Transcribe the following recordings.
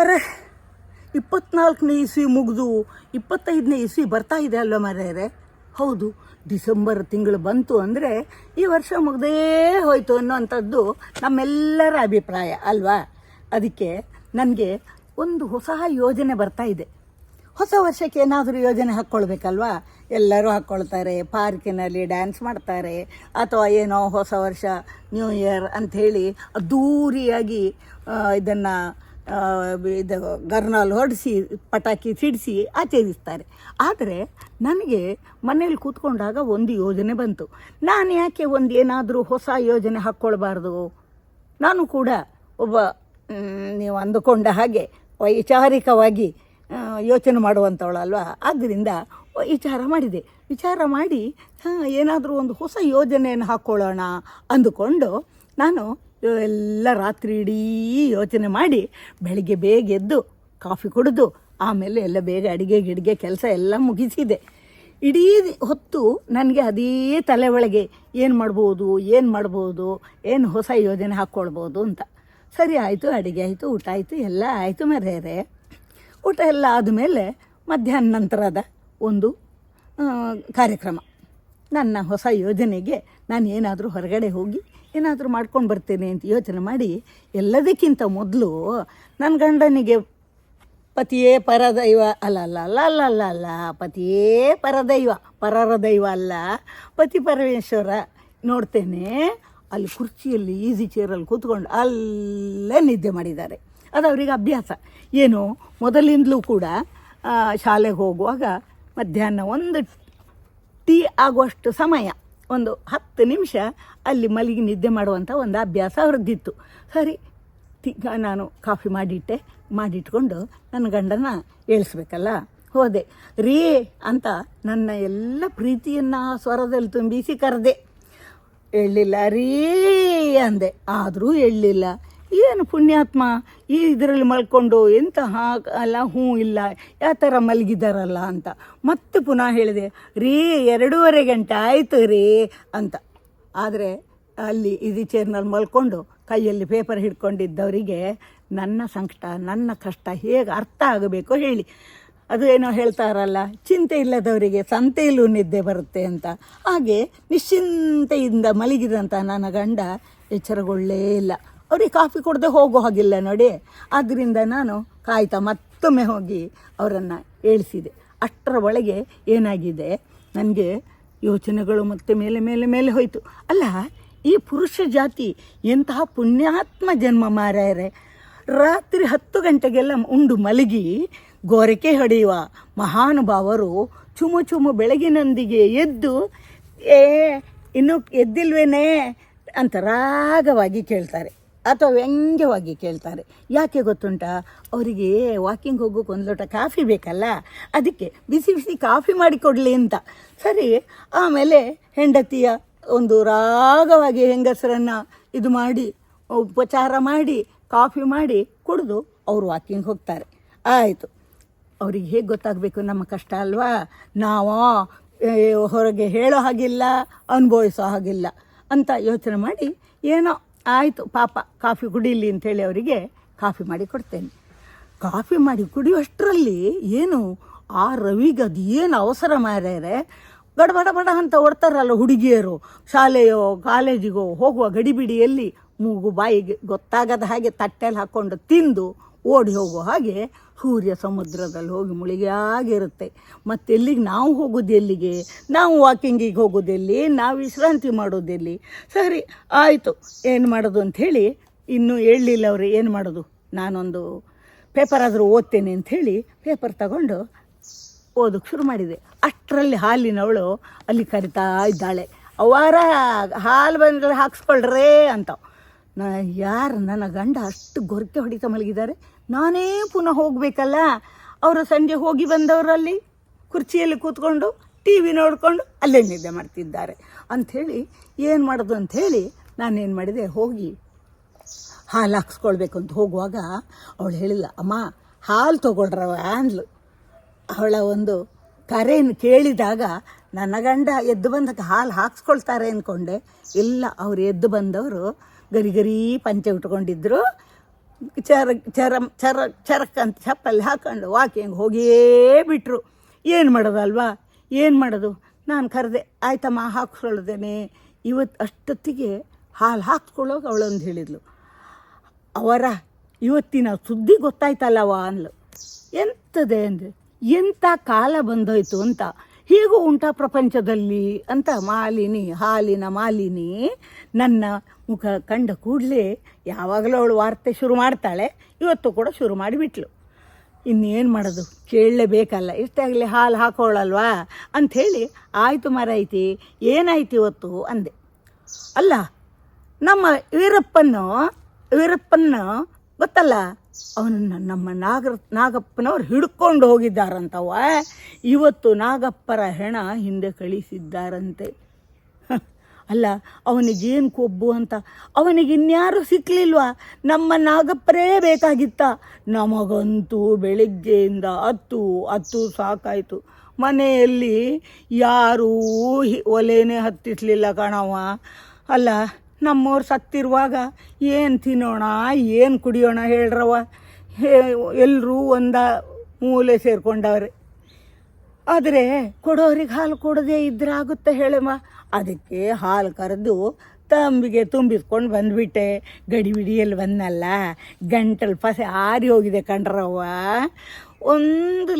ಅರೆ, ಇಪ್ಪತ್ನಾಲ್ಕನೇ ಇಸ್ವಿ ಮುಗಿದು ಇಪ್ಪತ್ತೈದನೇ ಇಸ್ವಿ ಬರ್ತಾ ಇದೆ ಅಲ್ವ ಮರೆಯರೆ ಹೌದು, ಡಿಸೆಂಬರ್ ತಿಂಗಳು ಬಂತು ಅಂದರೆ ಈ ವರ್ಷ ಮುಗ್ದೇ ಹೋಯಿತು ಅನ್ನೋವಂಥದ್ದು ನಮ್ಮೆಲ್ಲರ ಅಭಿಪ್ರಾಯ ಅಲ್ವಾ? ಅದಕ್ಕೆ ನನಗೆ ಒಂದು ಹೊಸ ಯೋಜನೆ ಬರ್ತಾ ಇದೆ. ಹೊಸ ವರ್ಷಕ್ಕೆ ಏನಾದರೂ ಯೋಜನೆ ಹಾಕ್ಕೊಳ್ಬೇಕಲ್ವಾ? ಎಲ್ಲರೂ ಹಾಕ್ಕೊಳ್ತಾರೆ, ಪಾರ್ಕಿನಲ್ಲಿ ಡ್ಯಾನ್ಸ್ ಮಾಡ್ತಾರೆ, ಅಥವಾ ಏನೋ ಹೊಸ ವರ್ಷ, ನ್ಯೂ ಇಯರ್ ಅಂಥೇಳಿ ಅದ್ದೂರಿಯಾಗಿ ಇದನ್ನು ಇದು ಗರ್ನಾಲ್ ಹೊಡೆಸಿ, ಪಟಾಕಿ ಸಿಡಿಸಿ ಆಚರಿಸ್ತಾರೆ. ಆದರೆ ನನಗೆ ಮನೇಲಿ ಕೂತ್ಕೊಂಡಾಗ ಒಂದು ಯೋಜನೆ ಬಂತು. ನಾನು ಯಾಕೆ ಒಂದು ಏನಾದರೂ ಹೊಸ ಯೋಜನೆ ಹಾಕ್ಕೊಳ್ಬಾರ್ದು? ನಾನು ಕೂಡ ಒಬ್ಬ ನೀವು ಅಂದುಕೊಂಡ ಹಾಗೆ ವೈಚಾರಿಕವಾಗಿ ಯೋಚನೆ ಮಾಡುವಂಥವಳಲ್ವಾ ಆದ್ದರಿಂದ ವಿಚಾರ ಮಾಡಿದೆ. ವಿಚಾರ ಮಾಡಿ ಏನಾದರೂ ಒಂದು ಹೊಸ ಯೋಜನೆಯನ್ನು ಹಾಕ್ಕೊಳ್ಳೋಣ ಅಂದುಕೊಂಡು ನಾನು ಎಲ್ಲ ರಾತ್ರಿ ಇಡೀ ಯೋಚನೆ ಮಾಡಿ ಬೆಳಗ್ಗೆ ಬೇಗ ಎದ್ದು ಕಾಫಿ ಕುಡಿದು ಆಮೇಲೆ ಎಲ್ಲ ಬೇಗ ಅಡುಗೆ ಗಿಡಿಗೆ ಕೆಲಸ ಎಲ್ಲ ಮುಗಿಸಿದೆ. ಇಡೀ ಹೊತ್ತು ನನಗೆ ಅದೇ ತಲೆ ಒಳಗೆ ಏನು ಮಾಡ್ಬೋದು ಏನು ಮಾಡ್ಬೋದು, ಏನು ಹೊಸ ಯೋಜನೆ ಹಾಕ್ಕೊಳ್ಬೋದು ಅಂತ. ಸರಿ ಆಯಿತು, ಅಡುಗೆ ಆಯಿತು, ಊಟ ಆಯಿತು, ಎಲ್ಲ ಆಯಿತು ಮರೆಯರೆ. ಊಟ ಎಲ್ಲ ಆದಮೇಲೆ ಮಧ್ಯಾಹ್ನ ನಂತರದ ಒಂದು ಕಾರ್ಯಕ್ರಮ. ನನ್ನ ಹೊಸ ಯೋಜನೆಗೆ ನಾನು ಏನಾದರೂ ಹೊರಗಡೆ ಹೋಗಿ ಏನಾದರೂ ಮಾಡ್ಕೊಂಡು ಬರ್ತೇನೆ ಅಂತ ಯೋಚನೆ ಮಾಡಿ ಎಲ್ಲದಕ್ಕಿಂತ ಮೊದಲು ನನ್ನ ಗಂಡನಿಗೆ ಪತಿಯೇ ಪರದೈವ, ಅಲ್ಲ ಅಲ್ಲ ಅಲ್ಲ ಅಲ್ಲ ಅಲ್ಲ ಅಲ್ಲ, ಪತಿಯೇ ಪರದೈವ, ಪರರ ದೈವ ಅಲ್ಲ, ಪತಿ ಪರಮೇಶ್ವರ ನೋಡ್ತೇನೆ. ಅಲ್ಲಿ ಕುರ್ಚಿಯಲ್ಲಿ ಈಸಿ ಚೇರಲ್ಲಿ ಕೂತ್ಕೊಂಡು ಅಲ್ಲೇ ನಿದ್ದೆ ಮಾಡಿದ್ದಾರೆ. ಅದು ಅವರಿಗೆ ಅಭ್ಯಾಸ. ಏನು, ಮೊದಲಿಂದಲೂ ಕೂಡ ಶಾಲೆಗೆ ಹೋಗುವಾಗ ಮಧ್ಯಾಹ್ನ ಒಂದು ಟೀ ಆಗುವಷ್ಟು ಸಮಯ ಒಂದು ಹತ್ತು ನಿಮಿಷ ಅಲ್ಲಿ ಮಲಗಿ ನಿದ್ದೆ ಮಾಡುವಂಥ ಒಂದು ಅಭ್ಯಾಸ ಅವ್ರದ್ದಿತ್ತು. ಸರಿ ಈಗ ನಾನು ಕಾಫಿ ಮಾಡಿಟ್ಟೆ, ಮಾಡಿಟ್ಕೊಂಡು ನನ್ನ ಗಂಡನ ಏಳಿಸ್ಬೇಕಲ್ಲ? ಹೋದೆ. ರೀ ಅಂತ ನನ್ನ ಎಲ್ಲ ಪ್ರೀತಿಯನ್ನು ಸ್ವರದಲ್ಲಿ ತುಂಬಿಸಿ ಕರೆದೆ. ಎಳ್ಳಿಲ್ಲ ರೀ ಅಂದೆ. ಆದರೂ ಎಳ್ಳಿಲ್ಲ ಏನು ಪುಣ್ಯಾತ್ಮ ಈ ಇದರಲ್ಲಿ ಮಲ್ಕೊಂಡು ಎಂತಹ ಅಲ್ಲ ಹ್ಞೂ ಇಲ್ಲ, ಯಾವ ಥರ ಮಲಗಿದಾರಲ್ಲ ಅಂತ. ಮತ್ತೆ ಪುನಃ ಹೇಳಿದೆ, ರೀ, ಎರಡೂವರೆ ಗಂಟೆ ಆಯಿತು ರೀ ಅಂತ. ಆದರೆ ಅಲ್ಲಿ ಇದು ಚೇರ್ನಲ್ಲಿ ಮಲ್ಕೊಂಡು ಕೈಯಲ್ಲಿ ಪೇಪರ್ ಹಿಡ್ಕೊಂಡಿದ್ದವರಿಗೆ ನನ್ನ ಸಂಕಷ್ಟ ನನ್ನ ಕಷ್ಟ ಹೇಗೆ ಅರ್ಥ ಆಗಬೇಕು ಹೇಳಿ. ಅದು ಏನೋ ಹೇಳ್ತಾರಲ್ಲ, ಚಿಂತೆ ಇಲ್ಲದವರಿಗೆ ಸಂತೆಯಲ್ಲೂ ನಿದ್ದೆ ಬರುತ್ತೆ ಅಂತ. ಹಾಗೆ ನಿಶ್ಚಿಂತೆಯಿಂದ ಮಲಗಿದಂಥ ನನ್ನ ಗಂಡ ಎಚ್ಚರಗೊಳ್ಳೇ ಇಲ್ಲ. ಅವ್ರಿಗೆ ಕಾಫಿ ಕೊಡದೆ ಹೋಗೋ ಹಾಗಿಲ್ಲ ನೋಡಿ. ಆದ್ದರಿಂದ ನಾನು ಕಾಯ್ತಾ ಮತ್ತೊಮ್ಮೆ ಹೋಗಿ ಅವರನ್ನು ಏಳಿಸಿದೆ ಅಷ್ಟರ ಒಳಗೆ ಏನಾಗಿದೆ? ನನಗೆ ಯೋಚನೆಗಳು ಮತ್ತೆ ಮೇಲೆ ಮೇಲೆ ಮೇಲೆ ಹೋಯಿತು. ಅಲ್ಲ, ಈ ಪುರುಷ ಜಾತಿ ಎಂತಹ ಪುಣ್ಯಾತ್ಮ ಜನ್ಮ ಮಾರಾಯರೆ. ರಾತ್ರಿ ಹತ್ತು ಗಂಟೆಗೆಲ್ಲ ಉಂಡು ಮಲಗಿ ಗೋರಿಕೆ ಹೊಡೆಯುವ ಮಹಾನುಭಾವರು ಚುಮು ಚುಮು ಬೆಳಗಿನೊಂದಿಗೆ ಎದ್ದು, ಏ, ಇನ್ನೂ ಎದ್ದಿಲ್ವೇನೇ? ಅಂತ ರಾಗವಾಗಿ ಕೇಳ್ತಾರೆ. ಅಥವಾ ವ್ಯಂಗ್ಯವಾಗಿ ಕೇಳ್ತಾರೆ. ಯಾಕೆ ಗೊತ್ತುಂಟ? ಅವರಿಗೆ ವಾಕಿಂಗ್ ಹೋಗೋಕೆ ಒಂದು ಲೋಟ ಕಾಫಿ ಬೇಕಲ್ಲ? ಅದಕ್ಕೆ ಬಿಸಿ ಬಿಸಿ ಕಾಫಿ ಮಾಡಿಕೊಡಲಿ ಅಂತ. ಸರಿ, ಆಮೇಲೆ ಹೆಂಡತಿಯ ಒಂದು ರಾಗವಾಗಿ ಹೆಂಗಸರನ್ನು ಇದು ಮಾಡಿ, ಉಪಚಾರ ಮಾಡಿ ಕಾಫಿ ಮಾಡಿ ಕುಡಿದು ಅವರು ವಾಕಿಂಗ್ ಹೋಗ್ತಾರೆ. ಆಯಿತು. ಅವ್ರಿಗೆ ಹೇಗೆ ಗೊತ್ತಾಗಬೇಕು? ನಮ್ಮ ಕಷ್ಟ ಅಲ್ವಾ? ನಾವು ಹೊರಗೆ ಹೇಳೋ ಹಾಗಿಲ್ಲ, ಅನುಭವಿಸೋ ಹಾಗಿಲ್ಲ ಅಂತ ಯೋಚನೆ ಮಾಡಿ ಏನೋ ಆಯಿತು, ಪಾಪ, ಕಾಫಿ ಕುಡೀಲಿ ಅಂಥೇಳಿ ಅವರಿಗೆ ಕಾಫಿ ಮಾಡಿ ಕೊಡ್ತೇನೆ. ಕಾಫಿ ಮಾಡಿ ಕುಡಿಯುವಷ್ಟರಲ್ಲಿ ಏನು ಆ ರವಿಗೆ ಅದು ಏನು ಅವಸರ ಮಾಡ್ಯಾರೆ? ಗಡಬಡ ಬಡ ಅಂತ ಓಡ್ತಾರಲ್ಲ ಹುಡುಗಿಯರು, ಶಾಲೆಯೋ, ಕಾಲೇಜಿಗೋ, ಹೋಗುವ ಗಡಿಬಿಡಿಯಲ್ಲಿ ಮೂಗು, ಬಾಯಿಗೆ ಗೊತ್ತಾಗದ ಹಾಗೆ ತಟ್ಟೆಯಲ್ಲಿ ಹಾಕ್ಕೊಂಡು ತಿಂದು ಓಡಿ ಹೋಗೋ ಹಾಗೆ ಸೂರ್ಯ ಸಮುದ್ರದಲ್ಲಿ ಹೋಗಿ ಮುಳುಗಿಯಾಗಿರುತ್ತೆ ಮತ್ತು ಎಲ್ಲಿಗೆ ನಾವು ಹೋಗೋದು ಎಲ್ಲಿಗೆ? ನಾವು ವಾಕಿಂಗಿಗೆ ಹೋಗೋದು ಎಲ್ಲಿ? ನಾವು ವಿಶ್ರಾಂತಿ ಮಾಡೋದು ಎಲ್ಲಿ? ಸರಿ, ಆಯಿತು. ಏನು ಮಾಡೋದು ಅಂಥೇಳಿ ಇನ್ನೂ ಹೇಳಲಿಲ್ಲ ಅವರು ಏನು ಮಾಡೋದು? ನಾನೊಂದು ಪೇಪರ್ ಆದರೂ ಓದ್ತೇನೆ ಅಂಥೇಳಿ ಪೇಪರ್ ತಗೊಂಡು ಓದೋಕ್ಕೆ ಶುರು ಮಾಡಿದೆ. ಅಷ್ಟರಲ್ಲಿ ಹಾಲಿನವಳು ಅಲ್ಲಿ ಕರಿತಾ ಇದ್ದಾಳೆ. ಅವಾರ ಹಾಲು ಬಂದರೆ ಹಾಕ್ಸ್ಕೊಳ್ರೇ ಅಂತ. ನಾ, ಯಾರು ನನ್ನ ಗಂಡ ಅಷ್ಟು ಗೊರಕೆ ಹೊಡಿತಾ ಮಲಗಿದ್ದಾರೆ? ನಾನೇ ಪುನಃ ಹೋಗಬೇಕಲ್ಲ? ಅವರು ಸಂಜೆ ಹೋಗಿ ಬಂದವರಲ್ಲಿ ಕುರ್ಚಿಯಲ್ಲಿ ಕೂತ್ಕೊಂಡು ಟಿ ವಿ ನೋಡಿಕೊಂಡು ಅಲ್ಲೇ ನಿದ್ದೆ ಮಾಡ್ತಿದ್ದಾರೆ. ಅಂಥೇಳಿ ಏನು ಮಾಡೋದು ಅಂಥೇಳಿ ನಾನೇನು ಮಾಡಿದೆ? ಹೋಗಿ ಹಾಲು ಹಾಕ್ಸ್ಕೊಳ್ಬೇಕು ಅಂತ ಹೋಗುವಾಗ ಅವಳು ಹೇಳಿಲ್ಲ, ಅಮ್ಮ, ಹಾಲು ತೊಗೊಳ್ರವ ಅಂದ್ಲು. ಅವಳ ಒಂದು ಕರೆಯನ್ನು ಕೇಳಿದಾಗ ನನ್ನ ಗಂಡ ಎದ್ದು ಬಂದಕ್ಕೆ ಹಾಲು ಹಾಕ್ಸ್ಕೊಳ್ತಾರೆ ಅಂದ್ಕೊಂಡೆ ಇಲ್ಲ, ಅವ್ರು ಎದ್ದು ಬಂದವರು ಗರಿ ಗರಿ ಪಂಚೆ ಉಟ್ಕೊಂಡಿದ್ರು. ಚರ ಚರ ಚರ, ಚರಕ್ ಅಂತ ಚಪ್ಪಲಿ ಹಾಕೊಂಡು ವಾಕಿಂಗ್ ಹೋಗಿಯೇ ಬಿಟ್ಟರು ಏನು ಮಾಡೋದಲ್ವಾ? ಏನು ಮಾಡೋದು? ನಾನು ಕರೆದೆ, ಆಯ್ತಮ್ಮ ಹಾಕ್ಸ್ಕೊಳ್ದೇನೆ ಇವತ್ತು ಅಷ್ಟೊತ್ತಿಗೆ ಹಾಲು ಹಾಕ್ಸ್ಕೊಳ್ಳೋಕೆ ಅವಳೊಂದು ಹೇಳಿದ್ಲು. ಅವರ ಇವತ್ತಿನ ಸುದ್ದಿ ಗೊತ್ತಾಯ್ತಲ್ಲವ ಅನ್ಲು. ಎಂಥದೆ ಅಂದರೆ ಎಂಥ ಕಾಲ ಬಂದೋಯ್ತು ಅಂತ. ಹೀಗೂ ಉಂಟಾ ಪ್ರಪಂಚದಲ್ಲಿ ಅಂತ ಮಾಲಿನಿ, ಹಾಲಿನ ಮಾಲಿನಿ, ನನ್ನ ಮುಖ ಕಂಡ ಕೂಡಲೇ ಯಾವಾಗಲೂ ಅವಳು ವಾರ್ತೆ ಶುರು ಮಾಡ್ತಾಳೆ. ಇವತ್ತು ಕೂಡ ಶುರು ಮಾಡಿಬಿಟ್ಲು ಇನ್ನೇನು ಮಾಡೋದು? ಕೇಳಲೇಬೇಕಲ್ಲ. ಇಷ್ಟೇ ಆಗಲಿ ಹಾಲು ಹಾಕೋಳಲ್ವಾ ಅಂಥೇಳಿ ಆಯಿತು ಮರೈತಿ ಏನಾಯ್ತು ಇವತ್ತು? ಅಂದೆ. ಅಲ್ಲ, ನಮ್ಮ ವೀರಪ್ಪನ್ನು ವೀರಪ್ಪನ ಗೊತ್ತಲ್ಲ? ಅವನನ್ನು ನಮ್ಮ ನಾಗ ನಾಗಪ್ಪನವ್ರು ಹಿಡ್ಕೊಂಡು ಹೋಗಿದ್ದಾರಂತವ ಇವತ್ತು ನಾಗಪ್ಪರ ಹೆಣ ಹಿಂದೆ ಕಳಿಸಿದ್ದಾರಂತೆ. ಅಲ್ಲ, ಅವನಿಗೇನು ಕೊಬ್ಬು ಅಂತ? ಅವನಿಗೆ ಇನ್ಯಾರು ಸಿಕ್ಕಲಿಲ್ವಾ ನಮ್ಮ ನಾಗಪ್ಪರೇ ಬೇಕಾಗಿತ್ತ. ನಮಗಂತೂ ಬೆಳಿಗ್ಗೆಯಿಂದ ಹತ್ತು ಹತ್ತು ಸಾಕಾಯಿತು. ಮನೆಯಲ್ಲಿ ಯಾರೂ ಒಲೆನೇ ಹತ್ತಿಸ್ಲಿಲ್ಲ ಕಣವ ಅಲ್ಲ, ನಮ್ಮವ್ರು ಸತ್ತಿರುವಾಗ ಏನು ತಿನ್ನೋಣ, ಏನು ಕುಡಿಯೋಣ ಹೇಳ್ರವ ಎಲ್ಲರೂ ಒಂದ ಮೂಲೆ ಸೇರ್ಕೊಂಡವ್ರೆ. ಆದರೆ ಕೊಡೋರಿಗೆ ಹಾಲು ಕೊಡದೇ ಇದ್ರೆ ಆಗುತ್ತೆ ಹೇಳಮ್ಮ. ಅದಕ್ಕೆ ಹಾಲು ಕರೆದು ತಂಬಿಗೆ ತುಂಬಿಸ್ಕೊಂಡು ಬಂದುಬಿಟ್ಟೆ. ಗಡಿಬಿಡಿಯಲ್ಲಿ ಬಂದಲ್ಲ ಗಂಟಲು ಪಸೆ ಆರಿ ಹೋಗಿದೆ ಕಣ್ರವ್ವ ಒಂದು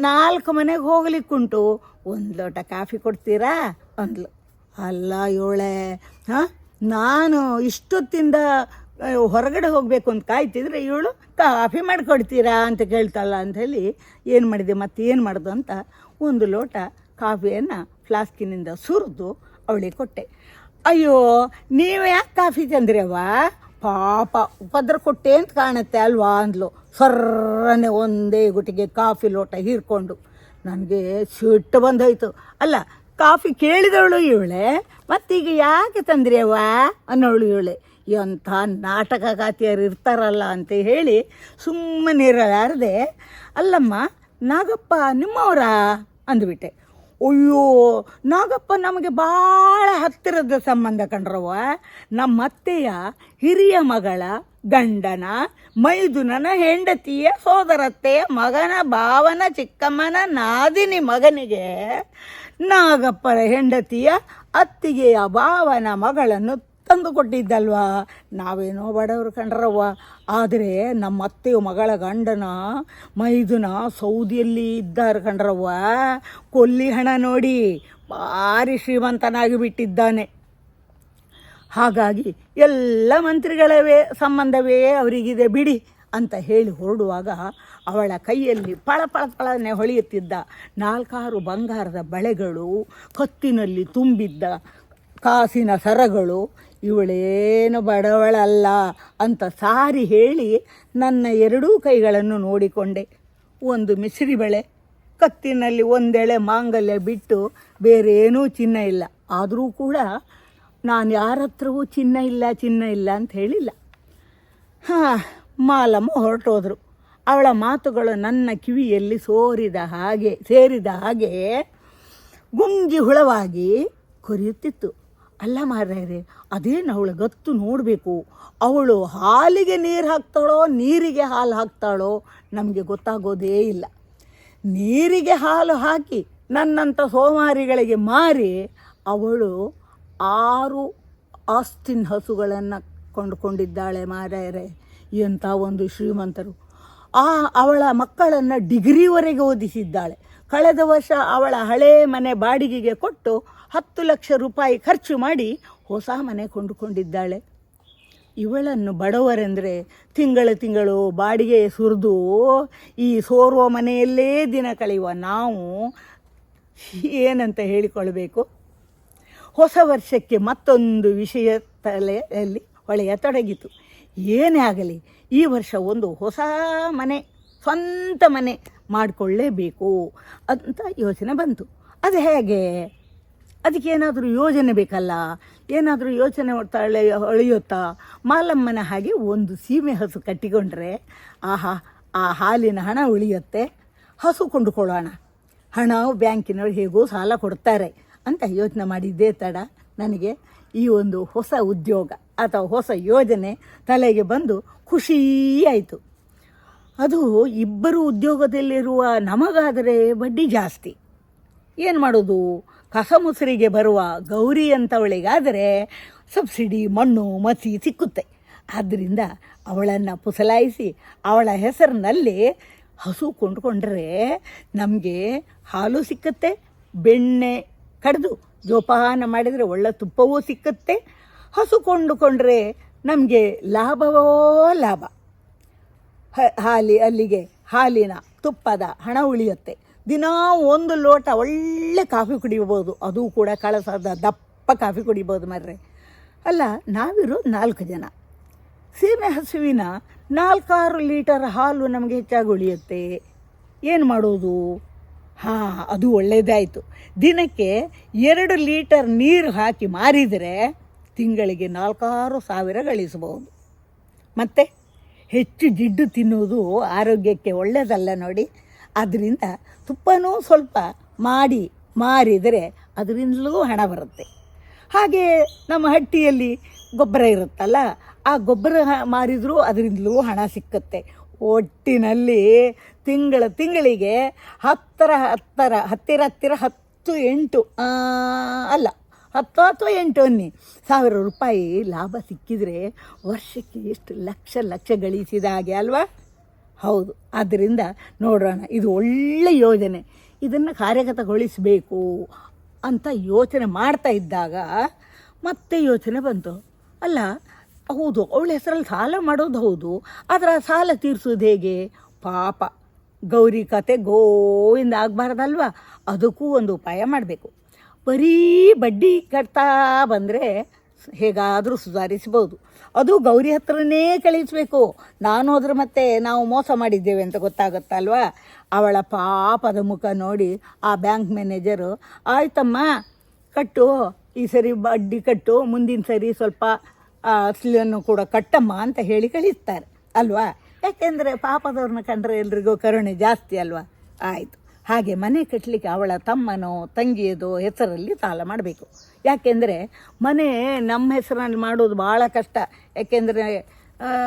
ನಾಲ್ಕು ಮನೆಗೆ ಹೋಗ್ಲಿಕ್ಕುಂಟು. ಒಂದು ಲೋಟ ಕಾಫಿ ಕೊಡ್ತೀರಾ? ಅಂದ್ಲು ಅಲ್ಲ ಇವಳೆ ಹಾಂ? ನಾನು ಇಷ್ಟೊತ್ತಿಂದ ಹೊರಗಡೆ ಹೋಗಬೇಕು ಅಂತ ಕಾಯ್ತಿದ್ರೆ ಇವಳು ಕಾಫಿ ಮಾಡಿಕೊಡ್ತೀರಾ? ಅಂತ ಕೇಳ್ತಾಳ ಹೇಳಿ, ಏನು ಮಾಡಿದೆ? ಮತ್ತೆ ಏನು ಮಾಡೋದು? ಅಂತ ಒಂದು ಲೋಟ ಕಾಫಿಯನ್ನು ಫ್ಲಾಸ್ಕಿನಿಂದ ಸುರಿದು ಅವಳಿಗೆ ಕೊಟ್ಟೆ. ಅಯ್ಯೋ, ನೀವು ಯಾಕೆ ಕಾಫಿ ತಂದ್ರವ್ವ? ಪಾಪ, ಉಪದ್ರ ಕೊಟ್ಟೆ ಅಂತ ಕಾಣುತ್ತೆ ಅಲ್ವಾ? ಅಂದ್ಲು. ಸರ್ರನೆ ಒಂದೇ ಗುಟಿಗೆ ಕಾಫಿ ಲೋಟ ಹೀರ್ಕೊಂಡು. ನನಗೆ ಸಿಟ್ಟು ಬಂದೋಯ್ತು. ಅಲ್ಲ, ಕಾಫಿ ಕೇಳಿದವಳು ಇವಳೆ, ಮತ್ತೀಗ ಯಾಕೆ ತಂದ್ರಿಯವ್ವ ಅನ್ನೋಳು ಇವಳೆ. ಎಂಥ ನಾಟಕಗಾತಿಯರು ಇರ್ತಾರಲ್ಲ ಅಂತ ಹೇಳಿ ಸುಮ್ಮನೆ ಇರಲಾರದೆ ಅಲ್ಲಮ್ಮ, ನಾಗಪ್ಪ ನಿಮ್ಮವರಾ? ಅಂದ್ಬಿಟ್ಟೆ. ಅಯ್ಯೋ, ನಾಗಪ್ಪ ನಮಗೆ ಭಾಳ ಹತ್ತಿರದ ಸಂಬಂಧ ಕಂಡ್ರವ ನಮ್ಮ ಅತ್ತೆಯ ಹಿರಿಯ ಮಗಳ, ಗಂಡನ, ಮೈದುನನ ಹೆಂಡತಿಯ ಸೋದರತ್ತೆಯ ಮಗನ ಭಾವನ, ಚಿಕ್ಕಮ್ಮನ ನಾದಿನಿ ಮಗನಿಗೆ ನಾಗಪ್ಪರ ಹೆಂಡತಿಯ ಅತ್ತಿಗೆಯ ಭಾವನ ಮಗಳನ್ನು ತಂದು ಕೊಟ್ಟಿದ್ದಲ್ವಾ? ನಾವೇನೋ ಬಡವರು ಕಂಡ್ರವ್ವ ಆದರೆ ನಮ್ಮ ಅತ್ತೆಯ ಮಗಳ ಗಂಡನ, ಮೈದುನ ಸೌದಿಯಲ್ಲಿ ಇದ್ದಾರೆ ಕಂಡ್ರವ್ವ ಕೊಲ್ಲಿ ಹಣ ನೋಡಿ ಭಾರಿ ಶ್ರೀಮಂತನಾಗಿ ಬಿಟ್ಟಿದ್ದಾನೆ. ಹಾಗಾಗಿ ಎಲ್ಲ ಮಂತ್ರಿಗಳವೇ ಸಂಬಂಧವೇ ಅವರಿಗಿದೆ ಬಿಡಿ ಅಂತ ಹೇಳಿ ಹೊರಡುವಾಗ ಅವಳ ಕೈಯಲ್ಲಿ ಪಳ ಪಳ ಪಳನೆ ಹೊಳೆಯುತ್ತಿದ್ದ ನಾಲ್ಕಾರು ಬಂಗಾರದ ಬಳೆಗಳು, ಕತ್ತಿನಲ್ಲಿ ತುಂಬಿದ್ದ ಕಾಸಿನ ಸರಗಳು ಇವಳೇನು ಬಡವಳಲ್ಲ ಅಂತ ಸಾರಿ ಹೇಳಿ ನನ್ನ ಎರಡೂ ಕೈಗಳನ್ನು ನೋಡಿಕೊಂಡೆ. ಒಂದು ಮಿಶ್ರಿ ಬಳೆ, ಕತ್ತಿನಲ್ಲಿ ಒಂದೆಳೆ ಮಾಂಗಲ್ಯ ಬಿಟ್ಟು ಬೇರೇನೂ ಚಿನ್ನ ಇಲ್ಲ. ಆದರೂ ಕೂಡ ನಾನು ಯಾರ ಹತ್ರವೂ ಚಿನ್ನ ಇಲ್ಲ ಚಿನ್ನ ಇಲ್ಲ ಅಂತ ಹೇಳಿಲ್ಲ. ಹಾಂ, ಮಾಲಮ್ಮ ಹೊರಟೋದ್ರು. ಅವಳ ಮಾತುಗಳು ನನ್ನ ಕಿವಿಯಲ್ಲಿ ಸೋರಿದ ಹಾಗೆ, ಸೇರಿದ ಹಾಗೆ ಗುಂಜಿ ಹುಳವಾಗಿ ಕೊರಿಯುತ್ತಿತ್ತು. ಅಲ್ಲ ಮಾರ್ರೆ, ಅದೇನು ಅವಳ ಗತ್ತು ನೋಡಬೇಕು? ಅವಳು ಹಾಲಿಗೆ ನೀರು ಹಾಕ್ತಾಳೋ, ನೀರಿಗೆ ಹಾಲು ಹಾಕ್ತಾಳೋ, ನಮಗೆ ಗೊತ್ತಾಗೋದೇ ಇಲ್ಲ. ನೀರಿಗೆ ಹಾಲು ಹಾಕಿ ನನ್ನಂಥ ಸೋಮಾರಿಗಳಿಗೆ ಮಾರಿ, ಅವಳು ಆರು ಆಸ್ತಿನ ಹಸುಗಳನ್ನು ಕೊಂಡುಕೊಂಡಿದ್ದಾಳೆ ಮಾರಾಯರೆ ಎಂಥ ಒಂದು ಶ್ರೀಮಂತರು. ಆ ಅವಳ ಮಕ್ಕಳನ್ನು ಡಿಗ್ರಿವರೆಗೆ ಓದಿಸಿದ್ದಾಳೆ. ಕಳೆದ ವರ್ಷ ಅವಳ ಹಳೇ ಮನೆ ಬಾಡಿಗೆಗೆ ಕೊಟ್ಟು ಹತ್ತು ಲಕ್ಷ ರೂಪಾಯಿ ಖರ್ಚು ಮಾಡಿ ಹೊಸ ಮನೆ ಕೊಂಡುಕೊಂಡಿದ್ದಾಳೆ. ಇವಳನ್ನು ಬಡವರೆಂದರೆ ತಿಂಗಳು ತಿಂಗಳು ಬಾಡಿಗೆ ಸುರಿದು ಈ ಸೋರುವ ಮನೆಯಲ್ಲೇ ದಿನ ಕಳೆಯುವ ನಾವು ಏನಂತ ಹೇಳಿಕೊಳ್ಬೇಕು ಹೊಸ ವರ್ಷಕ್ಕೆ ಮತ್ತೊಂದು ವಿಷಯ ತಲೆಯಲ್ಲಿ ಹೊಳೆಯತೊಡಗಿತು ಏನೇ ಆಗಲಿ, ಈ ವರ್ಷ ಒಂದು ಹೊಸ ಮನೆ, ಸ್ವಂತ ಮನೆ ಮಾಡಿಕೊಳ್ಳೇಬೇಕು ಅಂತ ಯೋಚನೆ ಬಂತು. ಅದು ಹೇಗೆ? ಅದಕ್ಕೇನಾದರೂ ಯೋಜನೆ ಬೇಕಲ್ಲ? ಏನಾದರೂ ಯೋಚನೆ ಮಾಡ್ತಾಳೆ ಹೊಳೆಯುತ್ತಾ ಮಾಲಮ್ಮನ ಹಾಗೆ ಒಂದು ಸೀಮೆ ಹಸು ಕಟ್ಟಿಕೊಂಡ್ರೆ, ಆಹಾ, ಆ ಹಾಲಿನ ಹಣ ಉಳಿಯುತ್ತೆ. ಹಸು ಕೊಂಡುಕೊಳ್ಳೋಣ. ಹಣ ಬ್ಯಾಂಕಿನವರು ಹೇಗೋ ಸಾಲ ಕೊಡ್ತಾರೆ ಅಂತ ಯೋಚನೆ ಮಾಡಿದ್ದೇ ತಡ. ನನಗೆ ಈ ಒಂದು ಹೊಸ ಉದ್ಯೋಗ ಅಥವಾ ಹೊಸ ಯೋಜನೆ ತಲೆಗೆ ಬಂದು ಖುಷಿ ಆಯಿತು. ಅದು ಇಬ್ಬರು ಉದ್ಯೋಗದಲ್ಲಿರುವ ನಮಗಾದರೆ ಬಡ್ಡಿ ಜಾಸ್ತಿ. ಏನು ಮಾಡೋದು? ಕಸ ಮುಸುರಿಗೆ ಬರುವ ಗೌರಿ ಅಂಥವಳಿಗಾದರೆ ಸಬ್ಸಿಡಿ, ಮಣ್ಣು, ಮಸಿ ಸಿಕ್ಕುತ್ತೆ. ಆದ್ದರಿಂದ ಅವಳನ್ನು ಪುಸಲಾಯಿಸಿ ಅವಳ ಹೆಸರಿನಲ್ಲಿ ಹಸು ಕೊಂಡ್ಕೊಂಡ್ರೆ ನಮಗೆ ಹಾಲು ಸಿಕ್ಕುತ್ತೆ, ಬೆಣ್ಣೆ ಕಡಿದು ಜೋಪಾನ ಮಾಡಿದರೆ ಒಳ್ಳೆ ತುಪ್ಪವೂ ಸಿಕ್ಕುತ್ತೆ. ಹಸು ಕೊಂಡುಕೊಂಡ್ರೆ ನಮಗೆ ಲಾಭವೋ ಲಾಭ. ಹಾಲಿ, ಅಲ್ಲಿಗೆ ಹಾಲಿನ ತುಪ್ಪದ ಹಣ ಉಳಿಯುತ್ತೆ. ದಿನಾ ಒಂದು ಲೋಟ ಒಳ್ಳೆ ಕಾಫಿ ಕುಡಿಬೋದು ಅದು ಕೂಡ ಕಳಸದ ದಪ್ಪ ಕಾಫಿ ಕುಡಿಬೋದು ಮರ್ರೆ. ಅಲ್ಲ, ನಾವಿರೋ ನಾಲ್ಕು ಜನ. ಸೀಮೆ ಹಸುವಿನ ನಾಲ್ಕಾರು ಲೀಟರ್ ಹಾಲು ನಮಗೆ ಹೆಚ್ಚಾಗಿ ಉಳಿಯುತ್ತೆ. ಏನು ಮಾಡೋದು? ಹಾಂ, ಅದು ಒಳ್ಳೆಯದಾಯಿತು ದಿನಕ್ಕೆ ಎರಡು ಲೀಟರ್ ನೀರು ಹಾಕಿ ಮಾರಿದರೆ ತಿಂಗಳಿಗೆ ನಾಲ್ಕಾರು ಸಾವಿರ ಗಳಿಸಬಹುದು. ಮತ್ತು ಹೆಚ್ಚು ಜಿಡ್ಡು ತಿನ್ನುವುದು ಆರೋಗ್ಯಕ್ಕೆ ಒಳ್ಳೆಯದಲ್ಲ ನೋಡಿ. ಅದರಿಂದ ತುಪ್ಪನೂ ಸ್ವಲ್ಪ ಮಾಡಿ, ಮಾರಿದರೆ ಅದರಿಂದಲೂ ಹಣ ಬರುತ್ತೆ. ಹಾಗೆ ನಮ್ಮ ಹಟ್ಟಿಯಲ್ಲಿ ಗೊಬ್ಬರ ಇರುತ್ತಲ್ಲ, ಆ ಗೊಬ್ಬರ ಮಾರಿದರೂ ಅದರಿಂದಲೂ ಹಣ ಸಿಕ್ಕುತ್ತೆ. ಒಟ್ಟಿನಲ್ಲಿ ತಿಂಗಳ ತಿಂಗಳಿಗೆ ಹತ್ತರ ಹತ್ತರ, ಹತ್ತಿರ ಹತ್ತಿರ ಹತ್ತು, ಎಂಟು ಅಲ್ಲ, ಹತ್ತು ಅಥವಾ ಎಂಟು ಅನ್ನಿ. ಸಾವಿರ ರೂಪಾಯಿ ಲಾಭ ಸಿಕ್ಕಿದರೆ ವರ್ಷಕ್ಕೆ ಎಷ್ಟು ಲಕ್ಷ ಲಕ್ಷ ಗಳಿಸಿದ ಹಾಗೆ ಅಲ್ವಾ? ಹೌದು. ಆದ್ದರಿಂದ ನೋಡೋಣ ಇದು ಒಳ್ಳೆಯ ಯೋಜನೆ. ಇದನ್ನು ಕಾರ್ಯಗತಗೊಳಿಸಬೇಕು ಅಂತ ಯೋಚನೆ ಮಾಡ್ತಾ ಇದ್ದಾಗ ಮತ್ತೆ ಯೋಚನೆ ಬಂತು. ಅಲ್ಲ, ಹೌದು, ಅವಳ ಹೆಸರಲ್ಲಿ ಸಾಲ ಮಾಡೋದು ಹೌದು, ಆದರೆ ಆ ಸಾಲ ತೀರಿಸೋದು ಹೇಗೆ? ಪಾಪ, ಗೌರಿ ಕತೆ ಗೋವಿಂದ ಆಗಬಾರ್ದಲ್ವಾ? ಅದಕ್ಕೂ ಒಂದು ಉಪಾಯ ಮಾಡಬೇಕು. ಬರೀ ಬಡ್ಡಿ ಕಟ್ತಾ ಬಂದರೆ ಹೇಗಾದರೂ ಸುಧಾರಿಸಬಹುದು ಅದು ಗೌರಿ ಹತ್ರನೇ ಕಳಿಸಬೇಕು. ನಾನು ಅದ್ರ ಮತ್ತೆ ನಾವು ಮೋಸ ಮಾಡಿದ್ದೇವೆ ಅಂತ ಗೊತ್ತಾಗುತ್ತಲ್ವಾ? ಅವಳ ಪಾಪದ ಮುಖ ನೋಡಿ ಆ ಬ್ಯಾಂಕ್ ಮ್ಯಾನೇಜರು, ಆಯ್ತಮ್ಮ, ಕಟ್ಟು. ಈ ಸರಿ ಬಡ್ಡಿ ಕಟ್ಟು. ಮುಂದಿನ ಸರಿ ಸ್ವಲ್ಪ ಅಸ್ಲಿಯನ್ನು ಕೂಡ ಕಟ್ಟಮ್ಮ ಅಂತ ಹೇಳಿ ಕಳಿಸ್ತಾರೆ. ಅಲ್ವಾ? ಯಾಕೆಂದರೆ ಪಾಪದವ್ರನ್ನ ಕಂಡ್ರೆ ಎಲ್ರಿಗೂ ಕರುಣೆ ಜಾಸ್ತಿ ಅಲ್ವಾ? ಆಯಿತು. ಹಾಗೆ ಮನೆ ಕಟ್ಟಲಿಕ್ಕೆ ಅವಳ ತಮ್ಮನೋ, ತಂಗಿಯದೋ ಹೆಸರಲ್ಲಿ ಸಾಲ ಮಾಡಬೇಕು. ಯಾಕೆಂದರೆ ಮನೆ ನಮ್ಮ ಹೆಸರಲ್ಲಿ ಮಾಡೋದು ಭಾಳ ಕಷ್ಟ. ಯಾಕೆಂದರೆ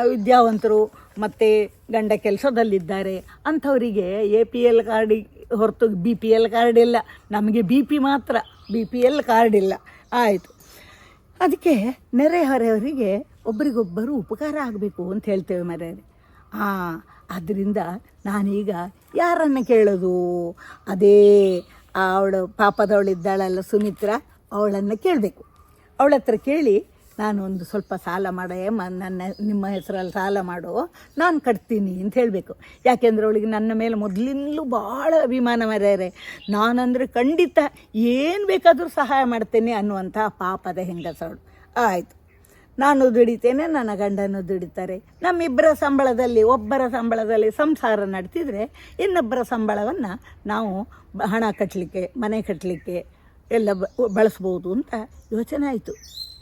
ವಿದ್ಯಾವಂತರು ಮತ್ತು ಗಂಡ ಕೆಲಸದಲ್ಲಿದ್ದಾರೆ. ಅಂಥವರಿಗೆ ಎ ಪಿ ಎಲ್ ಕಾರ್ಡಿ ಹೊರತು ಬಿ ಪಿ ಎಲ್ ಕಾರ್ಡ್ ಇಲ್ಲ. ನಮಗೆ ಬಿ ಪಿ ಮಾತ್ರ ಬಿ ಪಿ ಎಲ್ ಕಾರ್ಡ್ ಇಲ್ಲ. ಆಯಿತು. ಅದಕ್ಕೆ ನೆರೆಹೊರೆಯವರಿಗೆ ಒಬ್ಬರಿಗೊಬ್ಬರು ಉಪಕಾರ ಆಗಬೇಕು ಅಂತ ಹೇಳ್ತೇವೆ ಮರ್ಯಾದೆ ಹಾಂ ಆದ್ದರಿಂದ ನಾನೀಗ ಯಾರನ್ನು ಕೇಳೋದು? ಅದೇ ಅವಳು ಪಾಪದವಳಿದ್ದಾಳಲ್ಲ ಸುಮಿತ್ರ. ಅವಳನ್ನು ಕೇಳಬೇಕು. ಅವಳ ಹತ್ರ ಕೇಳಿ, ನಾನು ಒಂದು ಸ್ವಲ್ಪ ಸಾಲ ಮಾಡೇ, ಮ, ನನ್ನ, ನಿಮ್ಮ ಹೆಸರಲ್ಲಿ ಸಾಲ ಮಾಡು, ನಾನು ಕಟ್ತೀನಿ ಅಂತ ಹೇಳಬೇಕು. ಯಾಕೆಂದರೆ ಅವಳಿಗೆ ನನ್ನ ಮೇಲೆ ಮೊದಲಿಂದಲೂ ಭಾಳ ಅಭಿಮಾನ ಮರ್ಯಾರೆ ನಾನಂದರೆ ಖಂಡಿತ ಏನು ಬೇಕಾದರೂ ಸಹಾಯ ಮಾಡ್ತೇನೆ ಅನ್ನುವಂಥ ಪಾಪದ ಹೆಂಗಸವಳು. ಆಯಿತು. ನಾನು ದುಡಿತೇನೆ, ನನ್ನ ಗಂಡನು ದುಡಿತಾರೆ. ನಮ್ಮಿಬ್ಬರ ಸಂಬಳದಲ್ಲಿ, ಒಬ್ಬರ ಸಂಬಳದಲ್ಲಿ ಸಂಸಾರ ನಡೆಸಿದರೆ ಇನ್ನೊಬ್ಬರ ಸಂಬಳವನ್ನು ನಾವು ಹಣ ಕಟ್ಟಲಿಕ್ಕೆ ಮನೆ ಕಟ್ಟಲಿಕ್ಕೆ ಎಲ್ಲ ಬಳಸ್ಬೋದು ಅಂತ ಯೋಚನೆ ಆಯಿತು.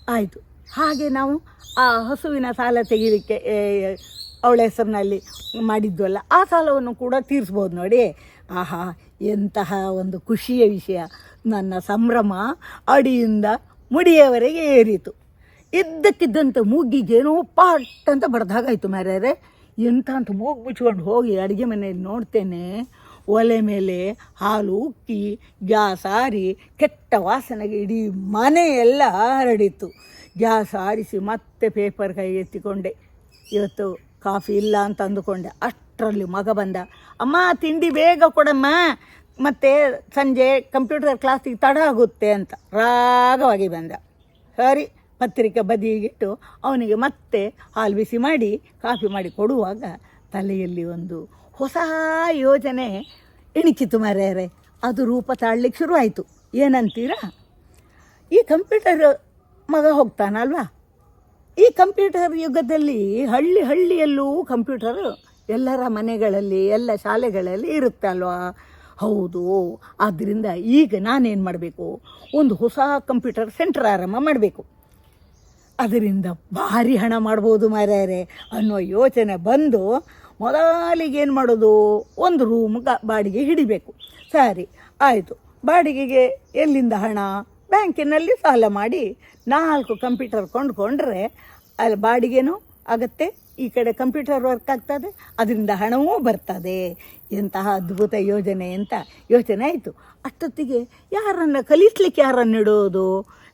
ಆಯಿತು. ಹಾಗೆ ನಾವು ಆ ಹಸುವಿನ ಸಾಲ ತೆಗೀಲಿಕ್ಕೆ ಅವಳ ಹೆಸರಿನಲ್ಲಿ ಮಾಡಿದ್ವಲ್ಲ, ಆ ಸಾಲವನ್ನು ಕೂಡ ತೀರಿಸ್ಬೋದು ನೋಡಿ. ಆಹಾ, ಎಂತಹ ಒಂದು ಖುಷಿಯ ವಿಷಯ. ನನ್ನ ಸಂಭ್ರಮ ಅಡಿಯಿಂದ ಮುಡಿಯವರೆಗೆ ಏರಿತು. ಇದ್ದಕ್ಕಿದ್ದಂತೆ ಮೂಗಿಗೇನೋ ಪಾಟ್ ಅಂತ ಬಡ್ದಾಗಾಯ್ತು ಮಾರ್ಯಾರೆ ಎಂಥ ಅಂತ ಮೂಗು ಮುಚ್ಕೊಂಡು ಹೋಗಿ ಅಡುಗೆ ಮನೆಯಲ್ಲಿ ನೋಡ್ತೇನೆ. ಒಲೆ ಮೇಲೆ ಹಾಲು ಉಕ್ಕಿ, ಗ್ಯಾಸ್ ಆರಿ, ಕೆಟ್ಟ ವಾಸನೆಗೆ ಇಡೀ ಮನೆಯೆಲ್ಲ ಹರಡಿತ್ತು. ಗ್ಯಾಸ್ ಆರಿಸಿ ಮತ್ತೆ ಪೇಪರ್ ಕೈ ಎತ್ತಿಕೊಂಡೆ. ಇವತ್ತು ಕಾಫಿ ಇಲ್ಲ ಅಂತ ಅಂದುಕೊಂಡೆ. ಅಷ್ಟರಲ್ಲಿ ಮಗ ಬಂದ. ಅಮ್ಮ, ತಿಂಡಿ ಬೇಗ ಕೊಡಮ್ಮ. ಮತ್ತು ಸಂಜೆ ಕಂಪ್ಯೂಟರ್ ಕ್ಲಾಸಿಗೆ ತಡ ಆಗುತ್ತೆ ಅಂತ ರಾಗವಾಗಿ ಬಂದ. ಸರಿ, ಪತ್ರಿಕೆ ಬದಿಗಿಟ್ಟು ಅವನಿಗೆ ಮತ್ತೆ ಹಾಲು ಬಿಸಿ ಮಾಡಿ, ಕಾಫಿ ಮಾಡಿ ಕೊಡುವಾಗ ತಲೆಯಲ್ಲಿ ಒಂದು ಹೊಸ ಯೋಜನೆ ಎಣಿಕಿತು ಮರೆಯರೆ ಅದು ರೂಪ ತಾಳ್ಲಿಕ್ಕೆ ಶುರುವಾಯಿತು. ಏನಂತೀರಾ? ಈ ಕಂಪ್ಯೂಟರ್ ಮಗ ಹೋಗ್ತಾನಲ್ವಾ? ಈ ಕಂಪ್ಯೂಟರ್ ಯುಗದಲ್ಲಿ ಹಳ್ಳಿ ಹಳ್ಳಿಯಲ್ಲೂ ಕಂಪ್ಯೂಟರ್ ಎಲ್ಲರ ಮನೆಗಳಲ್ಲಿ, ಎಲ್ಲ ಶಾಲೆಗಳಲ್ಲಿ ಇರುತ್ತೆ ಅಲ್ವಾ? ಹೌದು. ಆದ್ದರಿಂದ ಈಗ ನಾನೇನು ಮಾಡಬೇಕು? ಒಂದು ಹೊಸ ಕಂಪ್ಯೂಟರ್ ಸೆಂಟರ್ ಆರಂಭ ಮಾಡಬೇಕು. ಅದರಿಂದ ಭಾರಿ ಹಣ ಮಾಡ್ಬೋದು ಮಾರ್ಯಾರೆ ಅನ್ನೋ ಯೋಚನೆ ಬಂದು ಮೊದಲಿಗೆ ಏನು ಮಾಡೋದು? ಒಂದು ರೂಮ್ ಗ ಬಾಡಿಗೆ ಹಿಡಿಬೇಕು. ಸರಿ, ಆಯಿತು. ಬಾಡಿಗೆಗೆ ಎಲ್ಲಿಂದ ಹಣ? ಬ್ಯಾಂಕಿನಲ್ಲಿ ಸಾಲ ಮಾಡಿ ನಾಲ್ಕು ಕಂಪ್ಯೂಟರ್ ಕೊಂಡ್ಕೊಂಡ್ರೆ ಅಲ್ಲಿ ಬಾಡಿಗೆನೂ ಆಗತ್ತೆ, ಈ ಕಡೆ ಕಂಪ್ಯೂಟರ್ ವರ್ಕ್ ಆಗ್ತದೆ, ಅದರಿಂದ ಹಣವೂ ಬರ್ತದೆ. ಎಂತಹ ಅದ್ಭುತ ಯೋಜನೆ ಅಂತ ಯೋಚನೆ ಆಯಿತು. ಅಷ್ಟೊತ್ತಿಗೆ ಯಾರನ್ನು ಕಲಿಸ್ಲಿಕ್ಕೆ ಯಾರನ್ನು ಇಡೋದು?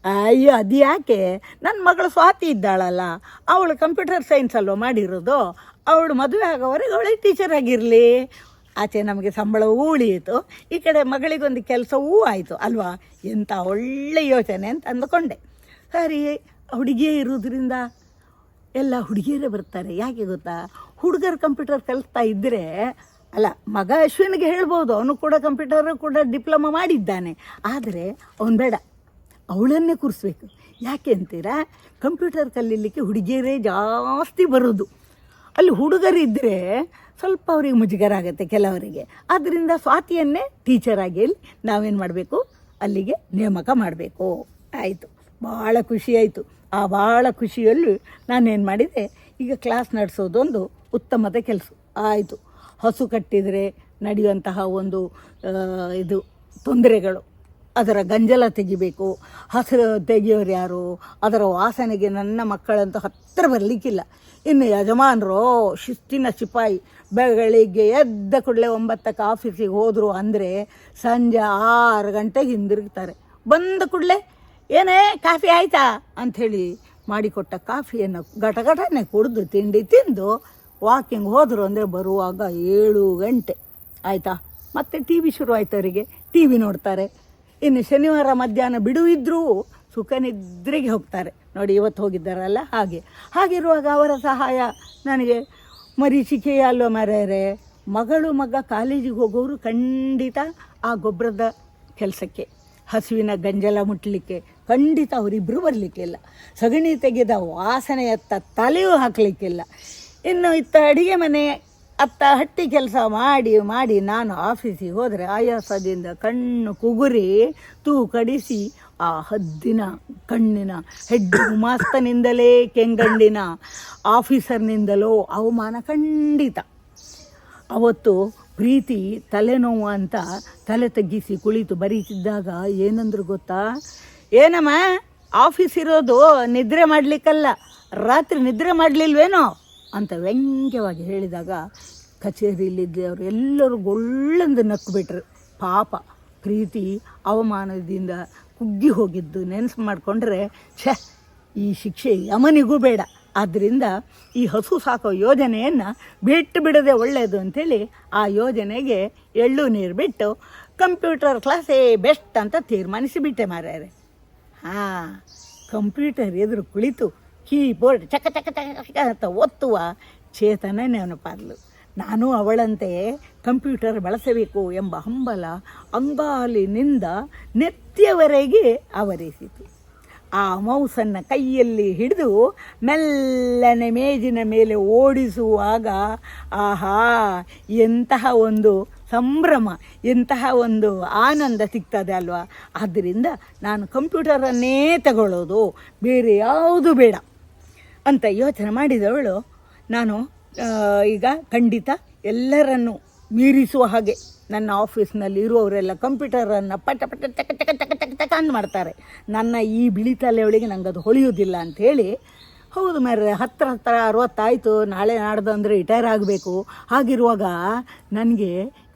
ಅಯ್ಯೋ, ಅದು ಯಾಕೆ? ನನ್ನ ಮಗಳು ಸ್ವಾತಿ ಇದ್ದಾಳಲ್ಲ, ಅವಳು ಕಂಪ್ಯೂಟರ್ ಸೈನ್ಸ್ ಅಲ್ವ ಮಾಡಿರೋದು? ಅವಳು ಮದುವೆ ಆಗೋವರೆಗೆ ಅವಳೇ ಟೀಚರ್ ಆಗಿರಲಿ. ಆಚೆ ನಮಗೆ ಸಂಬಳವೂ ಉಳಿಯಿತು ಈ ಕಡೆ ಮಗಳಿಗೊಂದು ಕೆಲಸವೂ ಆಯಿತು ಅಲ್ವಾ? ಎಂಥ ಒಳ್ಳೆ ಯೋಚನೆ ಅಂತ ಅಂದುಕೊಂಡೆ. ಸರಿ, ಹುಡುಗಿಯೇ ಇರೋದ್ರಿಂದ ಎಲ್ಲ ಹುಡುಗಿಯರೇ ಬರ್ತಾರೆ, ಯಾಕೆ ಗೊತ್ತಾ? ಹುಡುಗರು ಕಂಪ್ಯೂಟರ್ ಕಲಿಸ್ತಾ ಇದ್ದರೆ ಅಲ್ಲ, ಮಗ ಅಶ್ವಿನಿಗೆ ಹೇಳ್ಬೋದು, ಅವನು ಕೂಡ ಕಂಪ್ಯೂಟರ್ ಕೂಡ ಡಿಪ್ಲೊಮಾ ಮಾಡಿದ್ದಾನೆ. ಆದರೆ, ಅವನು ಬೇಡ. ಅವಳನ್ನೇ ಕೂರಿಸ್ಬೇಕು. ಯಾಕೆ ಅಂತೀರಾ? ಕಂಪ್ಯೂಟರ್ ಕಲೀಲಿಕ್ಕೆ ಹುಡುಗಿಯರೇ ಜಾಸ್ತಿ ಬರೋದು. ಅಲ್ಲಿ ಹುಡುಗರಿದ್ದರೆ ಸ್ವಲ್ಪ ಅವ್ರಿಗೆ ಮುಜುಗರ ಆಗುತ್ತೆ ಕೆಲವರಿಗೆ. ಆದ್ದರಿಂದ ಸ್ವಾತಿಯನ್ನೇ ಟೀಚರ್ ಆಗಿ ಇಲ್ಲಿ ನಾವೇನು ಮಾಡಬೇಕು? ಅಲ್ಲಿಗೆ ನೇಮಕ ಮಾಡಬೇಕು. ಆಯಿತು. ಭಾಳ ಖುಷಿಯಾಯಿತು ಆ ಭಾಳ ಖುಷಿಯಲ್ಲಿ ನಾನೇನು ಮಾಡಿದೆ? ಈಗ ಕ್ಲಾಸ್ ನಡೆಸೋದೊಂದು ಉತ್ತಮದ ಕೆಲಸ. ಆಯಿತು. ಹಸು ಕಟ್ಟಿದರೆ ನಡೆಯುವಂತಹ ಒಂದು ಇದು ತೊಂದರೆಗಳು. ಅದರ ಗಂಜಲ ತೆಗಿಬೇಕು, ಹಸಿರು ತೆಗಿಯೋರು ಯಾರು, ಅದರ ವಾಸನೆಗೆ ನನ್ನ ಮಕ್ಕಳಂತೂ ಹತ್ತಿರ ಬರಲಿಕ್ಕಿಲ್ಲ. ಇನ್ನು ಯಜಮಾನರು ಶಿಸ್ತಿನ ಸಿಪಾಯಿ, ಬೆಳಗ್ಗೆ ಎದ್ದ ಕೂಡಲೇ ಒಂಬತ್ತಕ್ಕೆ ಆಫೀಸಿಗೆ ಹೋದರು ಅಂದರೆ ಸಂಜೆ ಆರು ಗಂಟೆಗೆ ಹಿಂದಿರುಗ್ತಾರೆ. ಬಂದ ಕೂಡಲೇ, ಏನೇ ಕಾಫಿ ಆಯಿತಾ? ಅಂಥೇಳಿ ಮಾಡಿಕೊಟ್ಟ ಕಾಫಿಯನ್ನು ಘಟಘಟನೆ ಕುಡಿದು ತಿಂಡಿ ತಿಂದು ವಾಕಿಂಗ್ ಹೋದರು ಅಂದರೆ ಬರುವಾಗ ಏಳು ಗಂಟೆ. ಆಯಿತಾ? ಮತ್ತೆ ಟಿ ವಿ ಶುರು ಆಯ್ತು ಅವರಿಗೆ. ಟಿ ವಿ ನೋಡ್ತಾರೆ. ಇನ್ನು ಶನಿವಾರ ಮಧ್ಯಾಹ್ನ ಬಿಡುವಿದ್ರೂ ಸುಖ ನಿದ್ರೆಗೆ ಹೋಗ್ತಾರೆ. ನೋಡಿ, ಇವತ್ತು ಹೋಗಿದ್ದಾರಲ್ಲ, ಹಾಗೆ. ಹಾಗಿರುವಾಗ ಅವರ ಸಹಾಯ ನನಗೆ ಮರೀಚಿಕೆಯ ಅಲ್ವ ಮರೆಯರೆ ಮಗಳು ಮಗ ಕಾಲೇಜಿಗೆ ಹೋಗೋರು ಖಂಡಿತ ಆ ಗೊಬ್ಬರದ ಕೆಲಸಕ್ಕೆ, ಹಸುವಿನ ಗಂಜಲ ಮುಟ್ಟಲಿಕ್ಕೆ ಖಂಡಿತ ಅವರಿಬ್ಬರು ಬರಲಿಕ್ಕಿಲ್ಲ. ಸಗಣಿ ತೆಗೆದ ವಾಸನೆಯತ್ತ ತಲೆಯೂ ಹಾಕಲಿಕ್ಕಿಲ್ಲ. ಇನ್ನು ಇತ್ತ ಅಡುಗೆ ಮನೆ ಅತ್ತ ಹಟ್ಟಿ ಕೆಲಸ ಮಾಡಿ ಮಾಡಿ ನಾನು ಆಫೀಸಿಗೆ ಹೋದರೆ ಆಯಾಸದಿಂದ ಕಣ್ಣು ಕುಗುರಿ ತೂ ಕಡಿಸಿ ಆ ಹದ್ದಿನ ಕಣ್ಣಿನ ಹೆಡ್ ಗುಮಾಸ್ತನಿಂದಲೇ ಕೆಂಗಣ್ಣಿನ ಆಫೀಸರ್ನಿಂದಲೋ ಅವಮಾನ ಖಂಡಿತ. ಅವತ್ತು ಪ್ರೀತಿ ತಲೆನೋವು ಅಂತ ತಲೆ ತಗ್ಗಿಸಿ ಕುಳಿತು ಬರೀತಿದ್ದಾಗ ಏನಂದ್ರು ಗೊತ್ತಾ? ಏನಮ್ಮ ಆಫೀಸ್ ಇರೋದು ನಿದ್ರೆ ಮಾಡಲಿಕ್ಕಲ್ಲ, ರಾತ್ರಿ ನಿದ್ರೆ ಮಾಡಲಿಲ್ವೇನೋ? ಅಂತ ವ್ಯಂಗ್ಯವಾಗಿ ಹೇಳಿದಾಗ ಕಚೇರಿಯಲ್ಲಿದ್ದವರು ಎಲ್ಲರೂ ಗೊಳ್ಳಂದು ನಕ್ಕು ಬಿಟ್ರು ಪಾಪ, ಪ್ರೀತಿ, ಅವಮಾನದಿಂದ ಕುಗ್ಗಿ ಹೋಗಿದ್ದು ನೆನೆಸು ಮಾಡಿಕೊಂಡ್ರೆ, ಛೇ, ಈ ಶಿಕ್ಷೆ ಯಮನಿಗೂ ಬೇಡ. ಆದ್ದರಿಂದ ಈ ಹಸು ಸಾಕೋ ಯೋಜನೆಯನ್ನು ಬಿಟ್ಟು ಬಿಡದೆ ಒಳ್ಳೆಯದು ಅಂಥೇಳಿ ಆ ಯೋಜನೆಗೆ ಎಳ್ಳು ನೀರು ಬಿಟ್ಟು ಕಂಪ್ಯೂಟರ್ ಕ್ಲಾಸೇ ಬೆಸ್ಟ್ ಅಂತ ತೀರ್ಮಾನಿಸಿಬಿಟ್ಟೆ ಮಾರ್ಯಾರೆ ಹಾಂ, ಕಂಪ್ಯೂಟರ್ ಎದುರು ಕುಳಿತು ಕೀಬೋರ್ಡ್ ಚಕ ಚಕ ಚಕ ಚಕ ಅಂತ ಒತ್ತುವ ಚೇತನ ನೆನಪಾದ್ಲು ನಾನು ಅವಳಂತೆ ಕಂಪ್ಯೂಟರ್ ಬಳಸಬೇಕು ಎಂಬ ಹಂಬಲ ಅಂಗಾಲಿನಿಂದ ನೆತ್ತಿಯವರೆಗೆ ಆವರಿಸಿತು. ಆ ಮೌಸನ್ನು ಕೈಯಲ್ಲಿ ಹಿಡಿದು ಮೆಲ್ಲನೆ ಮೇಜಿನ ಮೇಲೆ ಓಡಿಸುವಾಗ, ಆಹಾ, ಎಂತಹ ಒಂದು ಸಂಭ್ರಮ, ಎಂತಹ ಒಂದು ಆನಂದ ಸಿಗ್ತದೆ ಅಲ್ವಾ? ಆದ್ದರಿಂದ ನಾನು ಕಂಪ್ಯೂಟರನ್ನೇ ತಗೊಳ್ಳೋದು, ಬೇರೆ ಯಾವುದು ಬೇಡ. ಅಂತ ಯೋಚನೆ ಮಾಡಿದವಳು, ನಾನು ಈಗ ಖಂಡಿತ ಎಲ್ಲರನ್ನು ಮೀರಿಸುವ ಹಾಗೆ ನನ್ನ ಆಫೀಸ್ನಲ್ಲಿ ಇರುವವರೆಲ್ಲ ಕಂಪ್ಯೂಟರನ್ನು ಪಟ ಪಟ ಟಕ ಟಕ ಟಕ ಟಕ ಟಕ ಅಂದು ಮಾಡ್ತಾರೆ. ನನ್ನ ಈ ಬಿಳಿ ತಲೆಯೊಳಗೆ ನಂಗೆ ಅದು ಹೊಳೆಯೋದಿಲ್ಲ ಅಂಥೇಳಿ ಹೌದು ಮರ್ರೆ ಹತ್ತಿರ ಹತ್ತಿರ ಅರವತ್ತಾಯಿತು, ನಾಳೆ ನಾಡ್ದು ಅಂದರೆ ರಿಟೈರ್ ಆಗಬೇಕು. ಹಾಗಿರುವಾಗ ನನಗೆ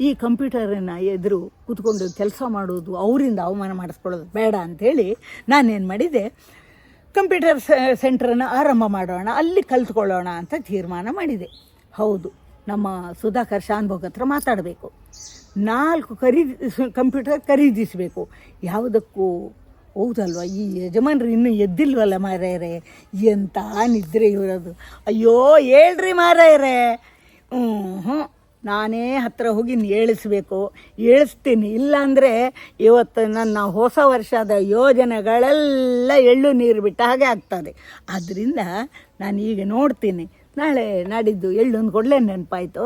ಈ ಕಂಪ್ಯೂಟರನ್ನು ಎದುರು ಕೂತ್ಕೊಂಡು ಕೆಲಸ ಮಾಡೋದು ಅವರಿಂದ ಅವಮಾನ ಮಾಡಿಸ್ಕೊಳ್ಳೋದು ಬೇಡ ಅಂಥೇಳಿ ನಾನೇನು ಮಾಡಿದೆ ಕಂಪ್ಯೂಟರ್ ಸೆಂಟ್ರನ್ನು ಆರಂಭ ಮಾಡೋಣ, ಅಲ್ಲಿ ಕಲ್ತ್ಕೊಳ್ಳೋಣ ಅಂತ ತೀರ್ಮಾನ ಮಾಡಿದೆ. ಹೌದು, ನಮ್ಮ ಸುಧಾಕರ್ ಶಾನ್ಭೋಗ್ ಹತ್ರ ಮಾತಾಡಬೇಕು. ನಾಲ್ಕು ಖರೀದಿ ಕಂಪ್ಯೂಟರ್ ಖರೀದಿಸಬೇಕು. ಯಾವುದಕ್ಕೂ ಹೌದಲ್ವ? ಈ ಯಜಮಾನ್ರು ಇನ್ನೂ ಎದ್ದಿಲ್ವಲ್ಲ ಮಾರಾಯರೆ? ಎಂಥ ನಿದ್ರೆ ಇರೋದು ಅಯ್ಯೋ, ಹೇಳ್ರಿ ಮಾರಾಯರೆ. ಹ್ಞೂ ಹ್ಞೂ ನಾನೇ ಹತ್ತಿರ ಹೋಗಿ ಏಳಿಸ್ಬೇಕು. ಏಳಿಸ್ತೀನಿ. ಇಲ್ಲಾಂದರೆ ಇವತ್ತು ನನ್ನ ಹೊಸ ವರ್ಷದ ಯೋಜನೆಗಳೆಲ್ಲ ಎಳ್ಳು ನೀರು ಬಿಟ್ಟ ಹಾಗೆ ಆಗ್ತದೆ. ಆದ್ದರಿಂದ ನಾನು ಈಗ ನೋಡ್ತೀನಿ. ನಾಳೆ ನಾಡಿದ್ದು ಎಳ್ಳೊಂದು ಕೊಡಲೇ ನೆನಪಾಯಿತು.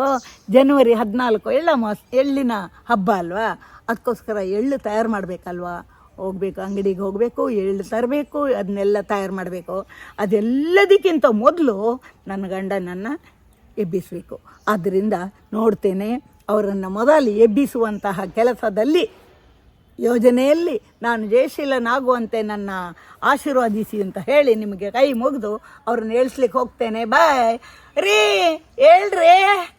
ಜನವರಿ ಹದಿನಾಲ್ಕು ಎಳ್ಳ ಮಾಸ್, ಎಳ್ಳಿನ ಹಬ್ಬ ಅಲ್ವಾ? ಅದಕ್ಕೋಸ್ಕರ ಎಳ್ಳು ತಯಾರು ಮಾಡಬೇಕಲ್ವಾ? ಹೋಗ್ಬೇಕು, ಅಂಗಡಿಗೆ ಹೋಗಬೇಕು, ಎಳ್ಳು ತರಬೇಕು, ಅದನ್ನೆಲ್ಲ ತಯಾರು ಮಾಡಬೇಕು. ಅದೆಲ್ಲದಕ್ಕಿಂತ ಮೊದಲು ನನ್ನ ಗಂಡನನ್ನು ಎಬ್ಬಿಸಬೇಕು. ಆದ್ದರಿಂದ ನೋಡ್ತೇನೆ, ಅವರನ್ನು ಮೊದಲು ಎಬ್ಬಿಸುವಂತಹ ಕೆಲಸದಲ್ಲಿ, ಯೋಜನೆಯಲ್ಲಿ ನಾನು ಜಯಶೀಲನಾಗುವಂತೆ ನನ್ನ ಆಶೀರ್ವಾದಿಸಿ ಅಂತ ಹೇಳಿ ನಿಮಗೆ ಕೈ ಮುಗಿದು ಅವ್ರನ್ನ ಹೇಳ್ಸ್ಲಿಕ್ಕೆ ಹೋಗ್ತೇನೆ. ಬಾಯ್. ರೀ, ಹೇಳ್ರಿ.